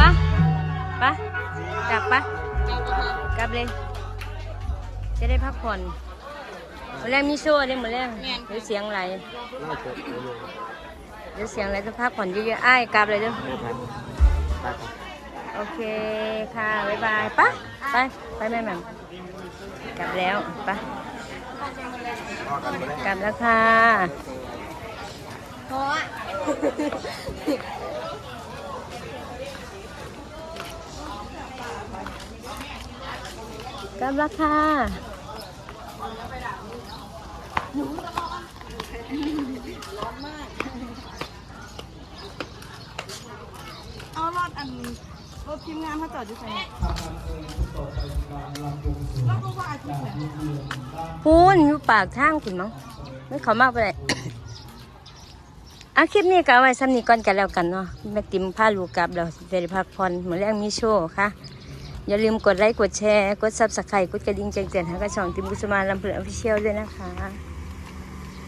ปะปะกลับปะกลับเลย จะได้พักผ่อนหมดแรงมีโซ่เลยหมดแรงเดี๋ยวเสียงไหลเดี๋ยวเสียงไหลจะพักผ่อนเยอะๆอ้ายกลับเลยเด้อโอเคค่ะ บ๊ายบายปะไป ไปแม่แหม่ม กลับแล้วปะกลับแล้วค่ะเพราะว่ากลับแล้วค่ะเอารถอันรถทีมงานเขาจอดอยู่ไหน พูนอยู่ปากทางคุณมั้งไม่เขามากไปเลยอาคลิปนี้ก็เอาไว้ซ้ำนี้ก่อนกันแล้วกันเนาะแม่ติ๋มพาลูกกลับเราจะได้พักผ่อนเหมือนแรงมีโชว์ค่ะ อย่าลืมกดไลค์กดแชร์ กดซับสไครต์กดกระดิ่งแจ้งเตือนให้กับช่องติมกุสมาลำเพลินออฟฟิเชียลด้วยนะคะ